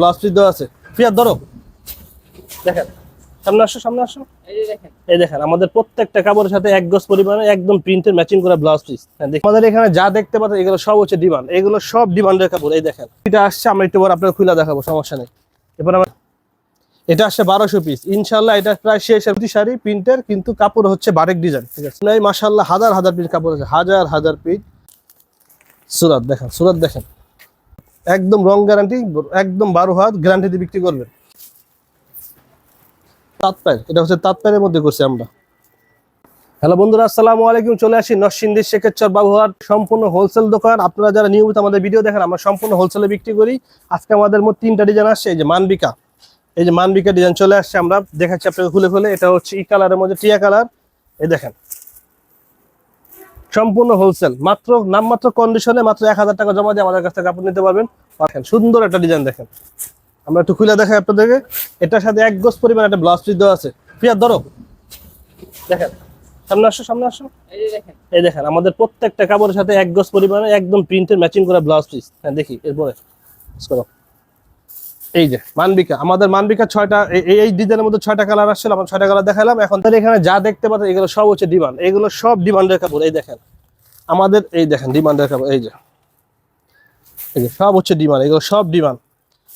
Blouse piece দেওয়া আছে। Fear ধরো। দেখেন, সামনে আসো সামনে আসো। এই দেখেন, আমাদের প্রত্যেকটা কাপড়ের সাথে এক গজ পরিমাণে একদম প্রিন্টের ম্যাচিং করা ব্লাউজ পিস আমাদের এখানে যা দেখতে পাচ্ছেন, এগুলো সব হচ্ছে ডিমান্ড এগুলো সব ডিমান্ডের কাপড়, এই দেখেন। এটা আসছে, আমরা একটু পর আপনার খুলে দেখাবো, সমস্যা নেই। এবার আমরা এটা আসছে বারোশো পিস ইনশাল্লাহ এটা প্রায় শেষ প্রতি শাড়ি প্রিন্টের কিন্তু কাপড় হচ্ছে বারেক ডিজাইন ঠিক আছে? মাসাল্লাহ হাজার হাজার পিস কাপড় আছে, হাজার হাজার পিস সুরাত, দেখেন সুরাত দেখেন। একদম রং গ্যারান্টি একদম বারো হাত গ্যারান্টিতে বিক্রি করবেন। তাঁতপায়ের এটা হচ্ছে তাঁতপায়ের মধ্যে করছি আমরা। হ্যালো বন্ধুরা, আসসালামু আলাইকুম, চলে আসি নরসিংদী শেখেরচর বাবুহাট সম্পূর্ণ হোলসেল দোকান। আপনারা যারা নিয়মিত আমাদের ভিডিও দেখেন, আমরা সম্পূর্ণ হোলসেলে বিক্রি করি। আজকে আমাদের মধ্যে তিনটা ডিজাইন আসছে, এই যে মানবিকা। এই যে মানবিকা ডিজাইন চলে আসছে, আমরা দেখাচ্ছি আপনাকে খুলে খুলে, এটা হচ্ছে ই কালারের মধ্যে টিয়া কালার এই দেখেন সম্পূর্ণ হোলসেল মাত্র নামমাত্র কন্ডিশনে মাত্র এক হাজার টাকা জমা দিয়ে আমাদের কাছ থেকে কাপড় নিতে পারবেন। দেখেন সুন্দর একটা ডিজাইন দেখেন। আমরা একটু খুলে দেখাই আপনাদেরকে। এটার সাথে এক গোজ পরিমাণ একটা ব্লাউজ পিস দেওয়া আছে। প্রিয়ার ধরো। দেখেন সামনে আসো সামনে আসো। এই দেখেন। আমাদের প্রত্যেকটা কাপড়ের সাথে এক গজ পরিমাণে একদম প্রিন্টের ম্যাচিং করা ব্লাউজ পিস হ্যাঁ দেখি এরপরে। করো। এই যে মানবিকা। আমাদের মানবিকা ছয়টা এই- এই- এই ডিজাইনের মধ্যে ছয়টা কালার আসছিল আমরা ছয়টা কালার দেখালাম। এখন তাহলে এখানে যা দেখতে পাচ্ছেন এগুলো সব হচ্ছে ডিমান্ড এগুলো সব ডিমান্ডের কাপড় এই দেখেন। আমাদের, এই দেখেন ডিমান্ডের এই যে। এই যে, সব হচ্ছে ডিমান্ড এগুলো সব ডিমান্ড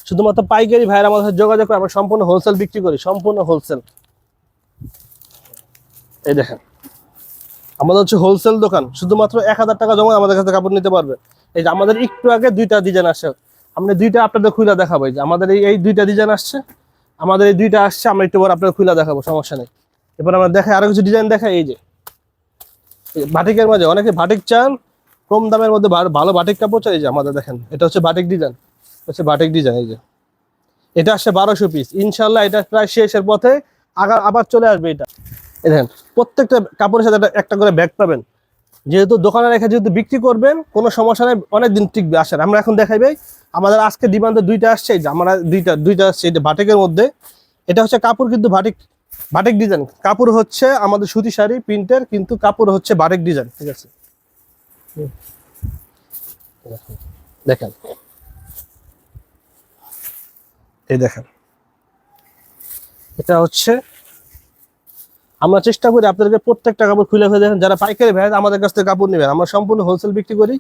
শুধুমাত্র পাইকারি ভাইয়ের আমাদের সাথে যোগাযোগ করে, আমরা সম্পূর্ণ হোলসেল বিক্রি করি, সম্পূর্ণ হোলসেল এই দেখেন, আমাদের হচ্ছে হোলসেল দোকান, শুধুমাত্র এক হাজার টাকা জমা আমাদের কাছে কাপড় নিতে পারবে। এই যে, আমাদের একটু আগে দুইটা ডিজাইন আসছে আমরা দুইটা আপনাদের খুলে দেখাবো, এই যে, আমাদের এই এই দুইটা ডিজাইন আসছে। আমাদের এই দুইটা আসছে, আমরা একটু পর আপনাদের খুলে দেখাবো, সমস্যা নেই। এবার আমরা দেখাই, আরও কিছু ডিজাইন দেখাই, এই যে। বাটিকের মাঝে অনেকে বাটিক চান, কম দামের মধ্যে ভালো- বাটিক কাপড় চাই যে আমাদের দেখেন, এটা হচ্ছে বাটিক ডিজাইন হচ্ছে বাটিক ডিজাইন এই যে। এটা আসছে বারোশো পিস ইনশাল্লাহ এটা প্রায় শেষের পথে আগা আবার চলে আসবে এটা। দেখেন, প্রত্যেকটা কাপড়ের সাথে একটা- করে ব্যাগ পাবেন। যেহেতু দোকানে রেখে যেহেতু বিক্রি করবেন, কোনো সমস্যা নেই অনেক দিন টিকবে, আসেন। আমরা এখন দেখাইবে আমাদের আজকে ডিমান্ডে দুইটা আসছে যে, আমরা দুইটা দুইটা আসছে এটা বাটিকের মধ্যে। এটা হচ্ছে কাপড়, কিন্তু বাটিক বাটিক ডিজাইন কাপড় হচ্ছে আমাদের সুতি শাড়ি, প্রিন্টের, কিন্তু কাপড় হচ্ছে বাটিক ডিজাইন ঠিক আছে? দেখেন। এই দেখেন। এটা হচ্ছে, আমরা চেষ্টা করি আপনাদেরকে প্রত্যেকটা কাপড় খুলে খুলে দেখেন। যারা পাইকারি ভাই আমাদের কাছ থেকে কাপড় নেবেন, আমরা সম্পূর্ণ হোলসেল বিক্রি করি।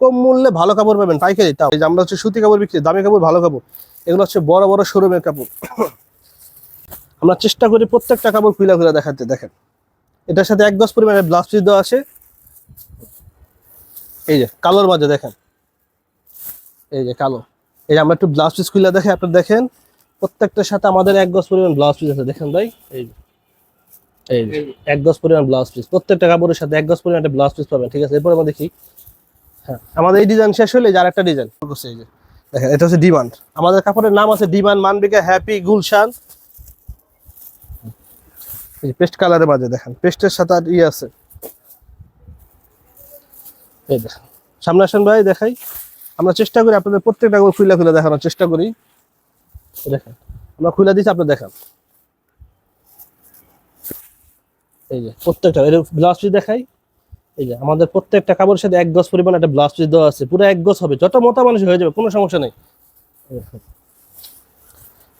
কম মূল্যে ভালো কাপড় পাবেন, পাইকারি। তাও আমরা হচ্ছে সুতি কাপড় বিক্রি, দামি কাপড়, ভালো কাপড়। এগুলো হচ্ছে বড় বড় শোরুমের কাপড়। আমরা চেষ্টা করি প্রত্যেকটা কাপড় খুলে খুলে দেখাতে দেখেন। এটার সাথে এক দশ পরিমাণে ব্লাউজ পিস দেওয়া আছে। এই যে কালোর মাঝে দেখেন। এই যে কালো। এই যে আমরা একটু ব্লাউজ পিস খুলে দেখে আপনার দেখেন। প্রত্যেকটার সাথে আমাদের এক গজ পরিমাণ ব্লাউজ পিস আছে দেখেন ভাই। এই যে। এই যে, এক গজ পরিমাণ ব্লাউজ পিস প্রত্যেকটা কাপড়ের সাথে এক গজ পরিমাণ ব্লাউজ পিস পাবেন ঠিক আছে? এরপর আমরা দেখি। হ্যাঁ আমাদের এই ডিজাইন শেষ হলে যার একটা ডিজাইন এই যে দেখেন এটা হচ্ছে ডিমান্ড। আমাদের কাপড়ের নাম আছে ডিমান্ড মানবিকা হ্যাপি গুলশান। এই পেস্ট কালারের মাঝে দেখেন। পেস্টের সাথে আর ইয়ে আছে। এই দেখেন। সামনে আসেন ভাই, দেখাই। আমরা চেষ্টা করি আপনাদের প্রত্যেকটা কাপড় খুলে খুলে দেখানোর, চেষ্টা করি। দেখেন, আমরা খুলে দিচ্ছি আপনার দেখান। এই যে, প্রত্যেকটা এর ব্লাউজ পিস দেখাই। এই যে, আমাদের প্রত্যেকটা কাপড়ের সাথে এক গজ পরিমাণ একটা ব্লাউজ পিস দেওয়া আছে। পুরো এক গজ হবে, যত মোটা মানুষ হয়ে যাবে, কোনো সমস্যা নেই।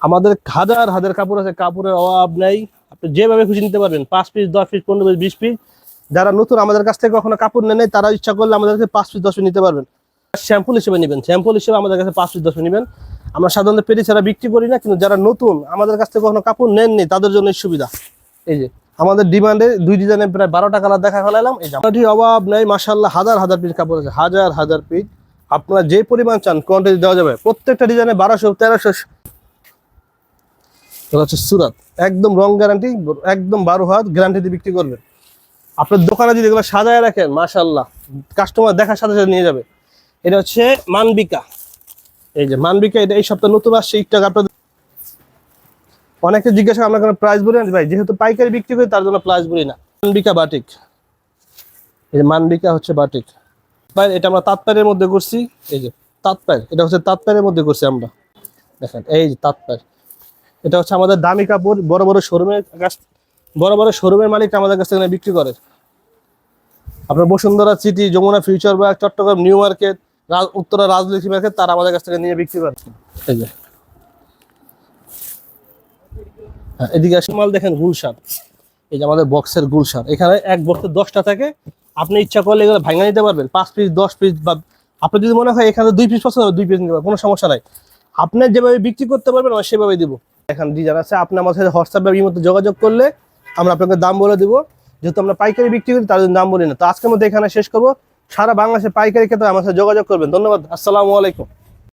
আমাদের হাজার হাজার কাপড় আছে, কাপড়ের অভাব নেই। আপনি যেভাবে খুশি নিতে পারবেন পাঁচ পিস দশ পিস পনেরো পিস বিশ পিস যারা নতুন আমাদের কাছ থেকে কখনো কাপড় নেয় নাই, তারা ইচ্ছা করলে আমাদের কাছে পাঁচ পিস দশ পিস নিতে পারবেন। শ্যাম্পুল হিসেবে নেবেন শ্যাম্পুল হিসেবে আমাদের কাছে পাঁচ পিস দশ পিস নেবেন। আমরা সাধারণত পেটি ছাড়া বিক্রি করি না কিন্তু যারা নতুন আমাদের কাছ থেকে কখনো কাপড় নেননি তাদের জন্য সুবিধা। এই যে আমাদের ডিমান্ডে দুই ডিজাইনে প্রায় বারোটা কালার দেখা ফেলালাম এই জামাটির অভাব নেই মাসাল্লাহ হাজার হাজার পিস কাপড় আছে হাজার হাজার পিস আপনারা যে পরিমাণ চান কোয়ান্টিটি দেওয়া যাবে। প্রত্যেকটা ডিজাইনে বারোশো তেরোশো এটা হচ্ছে সুরাত। একদম রং গ্যারান্টি একদম বারো হাত গ্যারান্টিতে বিক্রি করবেন। আপনার দোকানে যদি এগুলো সাজায় রাখেন মাশাল্লাহ কাস্টমার দেখার সাথে সাথে নিয়ে যাবে। এটা হচ্ছে মানবিকা। এই যে মানবিকা, এটা এই সপ্তাহে নতুন আসছে আগে আপনাদের অনেকে জিজ্ঞাসা আমরা কোনো প্রাইস বলি না? ভাই, যেহেতু পাইকারি বিক্রি করি, তার জন্য প্রাইস বলি না। মানবিকা বাটিক এই যে মানবিকা হচ্ছে বাটিক ভাই, এটা আমরা তাঁতপায়ের মধ্যে করছি। এই যে তাঁতপায়ের এটা হচ্ছে তাঁতপায়ের মধ্যে করছি আমরা। দেখেন, এই যে তাঁতপায়ের এটা হচ্ছে আমাদের দামি কাপড় বড় বড় শোরুমের কাছ বড় বড় শোরুমের মালিক আমাদের কাছ থেকে বিক্রি করে। আপনার Bashundhara city Jamuna future park Chattogram new market Uttara Rajlakshmi market তারা আমাদের কাছ থেকে নিয়ে বিক্রি করে। এই যে। হ্যাঁ, এদিকে আসে মাল দেখেন গুলশান। এই যে আমাদের বক্সের গুলশান। এখানে এক বক্সে দশটা থাকে। আপনি ইচ্ছা করলে এগুলো ভাঙা নিতে পারবেন। পাঁচ পিস দশ পিস বা আপনার যদি মনে হয় এখানে দুই পিস পছন্দ হয়, দুই পিস নিতে পারবেন। কোনো সমস্যা নাই। আপনি যেভাবে বিক্রি করতে পারবেন আমরা সেভাবে দিব। এখানে ডিজাইন আছে আপনি আমার সাথে হোয়াটসঅ্যাপে মধ্যে যোগাযোগ করলে আমরা আপনাকে দাম বলে দিব। যেহেতু আমরা পাইকারি বিক্রি করি তার দাম বলি না। তো আজকের মধ্যে এখানে শেষ করব। সারা বাংলাদেশে পাইকারি ক্ষেত্রে আমার সাথে যোগাযোগ করবেন। ধন্যবাদ, আসসালামু আলাইকুম।